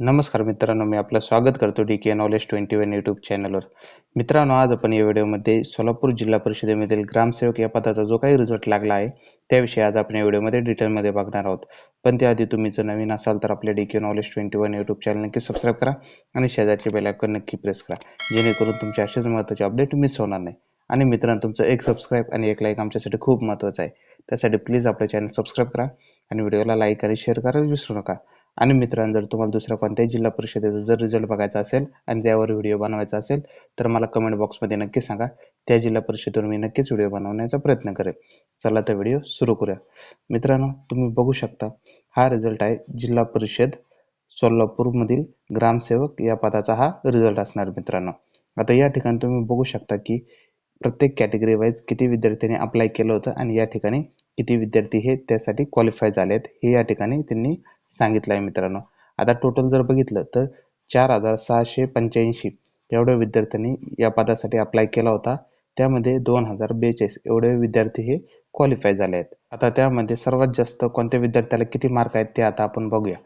नमस्कार मित्रांनो मी आपलं स्वागत करतो D K knowledge twenty one YouTube चॅनलवर मित्रांनो आज आपण या व्हिडिओमध्ये सोलापूर जिल्हा परिषदेमधील ग्रामसेवक या पदाचा जो काही रिझल्ट लागला आहे त्याविषयी आज आपण या व्हिडिओमध्ये डिटेलमध्ये बघणार आहोत. पण त्याआधी तुम्ही जर नवीन असाल तर आपल्या D K knowledge twenty one YouTube channel नक्की सबस्क्राईब करा आणि शेजारची बेल आयकॉन नक्की प्रेस करा जेणेकरून तुमचे असेच महत्त्वाचे अपडेट मिस होणार नाही. आणि मित्रांनो तुमचं एक सबस्क्राईब आणि एक लाईक आमच्यासाठी खूप महत्त्वाचं आहे. त्यासाठी प्लीज आपलं चॅनल सबस्क्राईब करा आणि व्हिडिओला लाईक आणि शेअर करायला विसरू नका. आणि मित्रांनो जर तुम्हाला दुसऱ्या कोणत्याही जिल्हा परिषदेचा जर रिझल्ट बघायचा असेल आणि त्यावर व्हिडिओ बनवायचा असेल तर मला कमेंट बॉक्समध्ये नक्की सांगा. त्या जिल्हा परिषदेवर मी नक्कीच व्हिडिओ बनवण्याचा प्रयत्न करेन चला तर व्हिडिओ सुरू करूया. मित्रांनो तुम्ही बघू शकता हा रिझल्ट आहे जिल्हा परिषद सोलापूरमधील ग्रामसेवक या पदाचा हा रिझल्ट असणार मित्रांनो. आता या ठिकाणी तुम्ही बघू शकता की प्रत्येक कॅटेगरी वाईज किती विद्यार्थ्यांनी अप्लाय केलं होतं आणि या ठिकाणी किती विद्यार्थी हे त्यासाठी क्वालिफाय झाले आहेत हे या ठिकाणी त्यांनी सांगितलं आहे मित्रांनो. आता टोटल जर बघितलं तर चार हजार सहाशे पंच्याऐंशी एवढ्या विद्यार्थ्यांनी या पदासाठी अप्लाय केला होता. त्यामध्ये दोन हजार बेचाळीस एवढे विद्यार्थी हे क्वालिफाय झाले आहेत. आता त्यामध्ये सर्वात जास्त कोणत्या विद्यार्थ्याला किती मार्क आहेत ते आता आपण बघूया.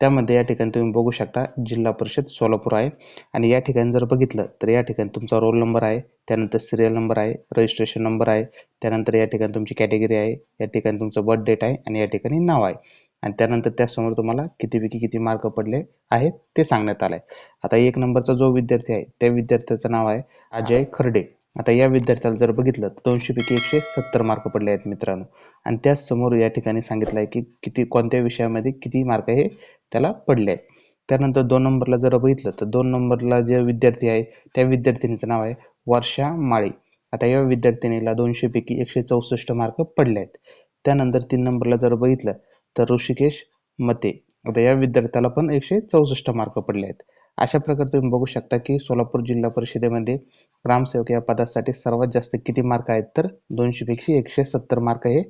त्यामध्ये या ठिकाणी तुम्ही बघू शकता जिल्हा परिषद सोलापूर आहे. आणि या ठिकाणी जर बघितलं तर या ठिकाणी तुमचा रोल नंबर आहे त्यानंतर सिरियल नंबर आहे रजिस्ट्रेशन नंबर आहे त्यानंतर या ठिकाणी तुमची कॅटेगरी आहे या ठिकाणी तुमचं बर्थ डेट आहे आणि या ठिकाणी नाव आहे. आणि त्यानंतर त्यासमोर तुम्हाला कितीपैकी किती मार्क पडले आहेत ते सांगण्यात आलंय. आता एक नंबरचा जो विद्यार्थी आहे त्या विद्यार्थ्याचं नाव आहे अजय खर्डे. आता या विद्यार्थ्याला जर बघितलं तर दोनशे पैकी एकशे सत्तर मार्क पडले आहेत मित्रांनो. आणि त्याचसमोर या ठिकाणी सांगितलं आहे की किती कोणत्या विषयामध्ये किती मार्क हे त्याला पडले आहेत. त्यानंतर दोन नंबरला जर बघितलं तर दोन नंबरला जे विद्यार्थी आहे त्या विद्यार्थिनीचं नाव आहे वर्षा माळी. आता या विद्यार्थिनीला दोनशे पैकी एकशे चौसष्ट मार्क पडले आहेत. त्यानंतर तीन नंबरला जर बघितलं तर ऋषिकेश मते. आता या विद्यार्थ्याला पण एकशे चौसष्ट मार्क पडले आहेत. अशा प्रकारे तुम्ही बघू शकता की सोलापूर जिल्हा परिषदेमध्ये ग्रामसेवक या पदासाठी सर्वात जास्त किती मार्क आहेत? तर दोनशे पैकी एकशे सत्तर मार्क हे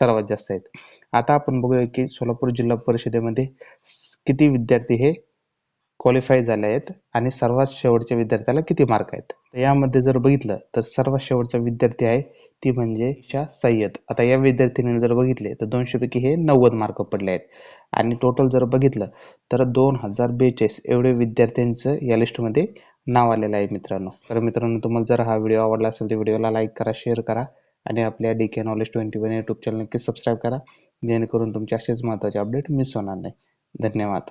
सर्वात जास्त आहेत. आता आपण बघूया की सोलापूर जिल्हा परिषदेमध्ये किती विद्यार्थी हे क्वालिफाय झाले आहेत आणि सर्वात शेवटच्या विद्यार्थ्याला किती मार्क आहेत? यामध्ये जर बघितलं तर सर्वात शेवटचा विद्यार्थी आहे ती म्हणजे ईशा सय्यद. आता या विद्यार्थिनीने जर बघितले तर दोनशे पैकी हे नव्वद मार्क पडले आहेत. आणि टोटल जर बघितलं तर दोन हजार बेचाळीस एवढे विद्यार्थ्यांचं या लिस्टमध्ये नाव आलेलं आहे मित्रांनो. तर मित्रांनो तुम्हाला जर हा व्हिडिओ आवडला असेल तर व्हिडिओला लाईक करा शेअर करा आणि आपल्या D K knowledge twenty one YouTube channel नक्की सबस्क्राईब करा. जेणेकरून तुमचे असेच महत्त्वाचे अपडेट मिस होणार नाही. धन्यवाद.